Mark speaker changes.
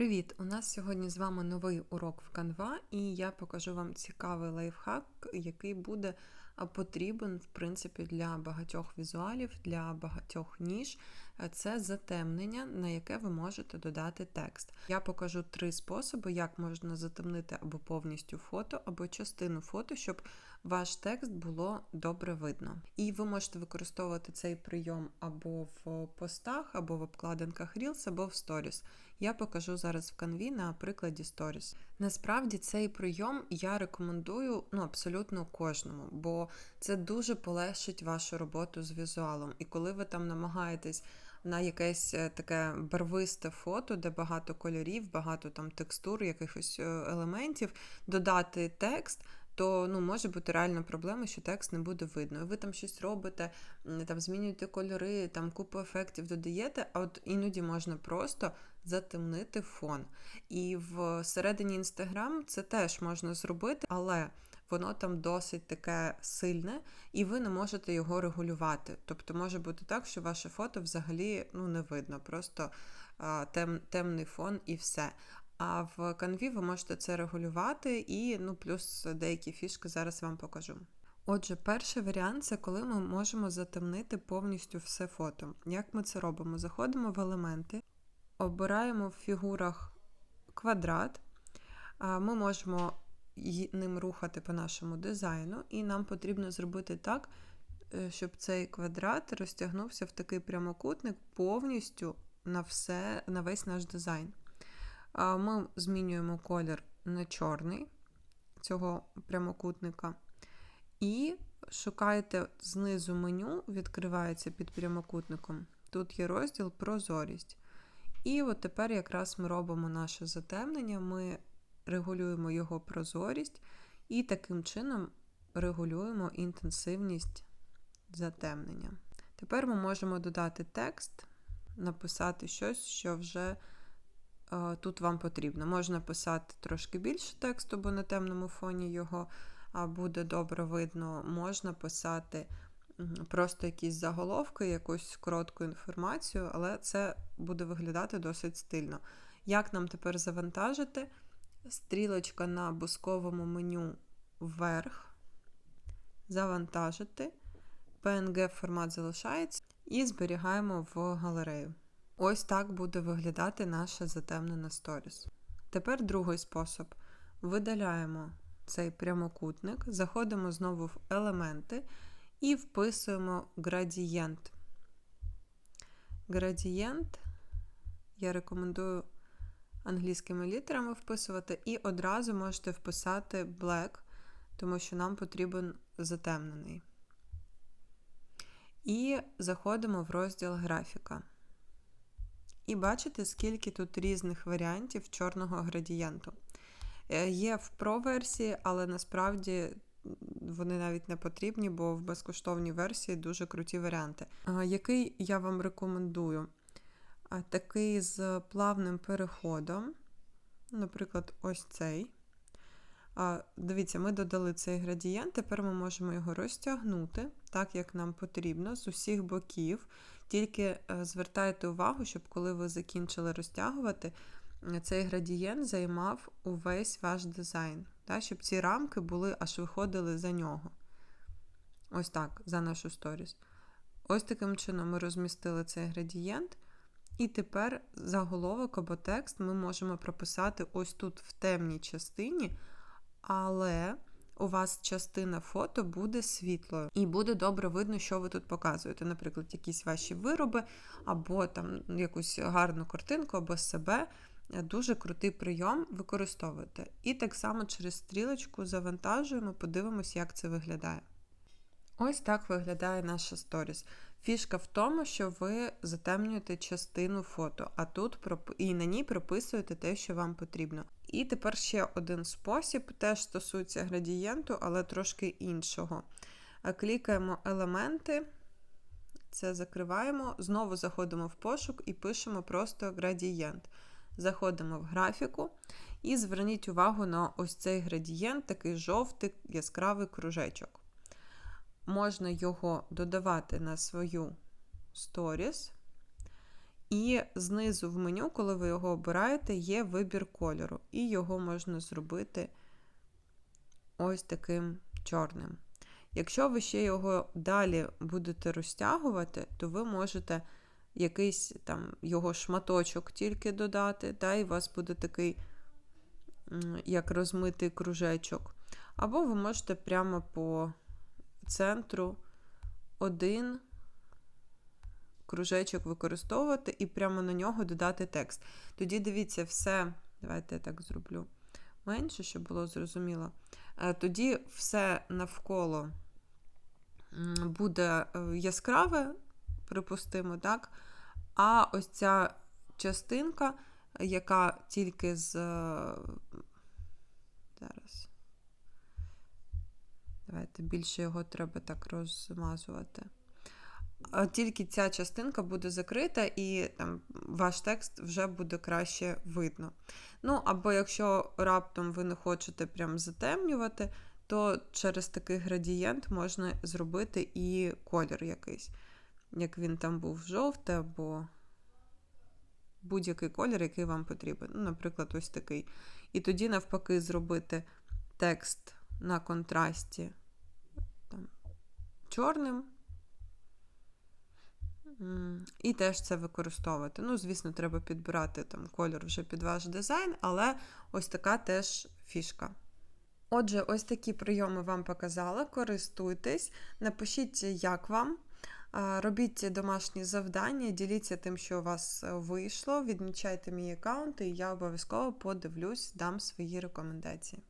Speaker 1: Привіт! У нас сьогодні з вами новий урок в Canva, і я покажу вам цікавий лайфхак, який буде потрібен, в принципі, для багатьох візуалів, для багатьох ніж. Е, Це затемнення, на яке ви можете додати текст. Я покажу три способи, як можна затемнити або повністю фото, або частину фото, щоб ваш текст було добре видно. І ви можете використовувати цей прийом або в постах, або в обкладинках Reels, або в Stories. Я покажу зараз в канві на прикладі Stories. Насправді цей прийом я рекомендую ну, абсолютно кожному, бо це дуже полегшить вашу роботу з візуалом. І коли ви там намагаєтесь на якесь е, таке барвисте фото, де багато кольорів, багато там текстур, якихось е, елементів, додати текст. То ну, може бути реальна проблема, що текст не буде видно. І ви там щось робите, там змінюєте кольори, там купу ефектів додаєте, а от іноді можна просто затемнити фон. І в середині Інстаграм це теж можна зробити, але воно там досить таке сильне, і ви не можете його регулювати. Тобто може бути так, що ваше фото взагалі ну, не видно, просто а, тем, темний фон і все. А в канві ви можете це регулювати, і ну, плюс деякі фішки зараз вам покажу. Отже, перший варіант це коли ми можемо затемнити повністю все фото. Як ми це робимо? Заходимо в елементи, обираємо в фігурах квадрат, ми можемо ним рухати по нашому дизайну, і нам потрібно зробити так, е, щоб цей квадрат розтягнувся в такий прямокутник повністю на, все, на весь наш дизайн. Ми змінюємо колір на чорний цього прямокутника. І шукаєте знизу меню, відкривається під прямокутником. Тут є розділ Прозорість. І от тепер якраз ми робимо наше затемнення, ми регулюємо його прозорість і таким чином регулюємо інтенсивність затемнення. Тепер ми можемо додати текст, написати щось, що вже е, тут вам потрібно. Можна писати трошки більше тексту, бо на темному фоні його буде добре видно. Можна писати просто якісь заголовки, якусь коротку інформацію, але це буде виглядати досить стильно. Як нам тепер завантажити? Стрілочка на бусковому меню вверх, завантажити. PNG формат залишається і зберігаємо в галерею. Ось так буде виглядати наша затемнена сторіс. Тепер другий спосіб. Видаляємо цей прямокутник, заходимо знову в елементи і вписуємо градієнт. Градієнт я рекомендую англійськими літерами вписувати, і одразу можете вписати black, тому що нам потрібен затемнений. І заходимо в розділ графіка. І бачите, скільки тут різних варіантів чорного градієнту. Е, є в Pro-версії, але насправді вони навіть не потрібні, бо в безкоштовній версії дуже круті варіанти. Який я вам рекомендую? Такий з плавним переходом, наприклад, ось цей. Дивіться, ми додали цей градієнт, тепер ми можемо його розтягнути, так як нам потрібно, з усіх боків. Тільки е, звертайте увагу, щоб коли ви закінчили розтягувати, цей градієнт займав увесь ваш дизайн, так, щоб ці рамки були аж виходили за нього. Ось так, за нашу сторіс. Ось таким чином ми розмістили цей градієнт. І тепер заголовок або текст ми можемо прописати ось тут в темній частині, але у вас частина фото буде світлою, і буде добре видно, що ви тут показуєте. Наприклад, якісь ваші вироби, або там якусь гарну картинку, або себе. Дуже крутий прийом використовуєте. І так само через стрілочку завантажуємо, подивимося, як це виглядає. Ось так виглядає наша сторіс. Фішка в тому, що ви затемнюєте частину фото, а тут і на ній прописуєте те, що вам потрібно. І тепер ще один спосіб, теж стосується градієнту, але трошки іншого. Клікаємо елементи, це закриваємо, знову заходимо в пошук і пишемо просто градієнт. Заходимо в графіку і зверніть увагу на ось цей градієнт, такий жовтий яскравий кружечок. Можна його додавати на свою сторіс. І знизу в меню, коли ви його обираєте, є вибір кольору, і його можна зробити ось таким чорним. Якщо ви ще його далі будете розтягувати, то ви можете якийсь там його шматочок тільки додати, та, і у вас буде такий, як розмитий кружечок. Або ви можете прямо по центру один кружечок використовувати і прямо на нього додати текст. Тоді дивіться, все, давайте я так зроблю менше, щоб було зрозуміло. Е, тоді все навколо буде е, яскраве, припустимо, так? А ось ця частинка, яка тільки з. Е, зараз. Давайте більше його треба так розмазувати. Тільки ця частинка буде закрита, і там ваш текст вже буде краще видно. Ну, або якщо раптом ви не хочете прям затемнювати, то через такий градієнт можна зробити і колір якийсь. Як він там був жовтий, або будь-який колір, який вам потрібен. Ну, Наприклад, ось такий. І тоді, навпаки, зробити текст на контрасті там, чорним. І теж це використовувати. Ну, звісно, треба підбирати там кольор вже під ваш дизайн, але ось така теж фішка. Отже, ось такі прийоми вам показала. Користуйтесь, напишіть, як вам. Робіть домашні завдання, діліться тим, що у вас вийшло, відмічайте мій аккаунт, і я обов'язково подивлюсь, дам свої рекомендації.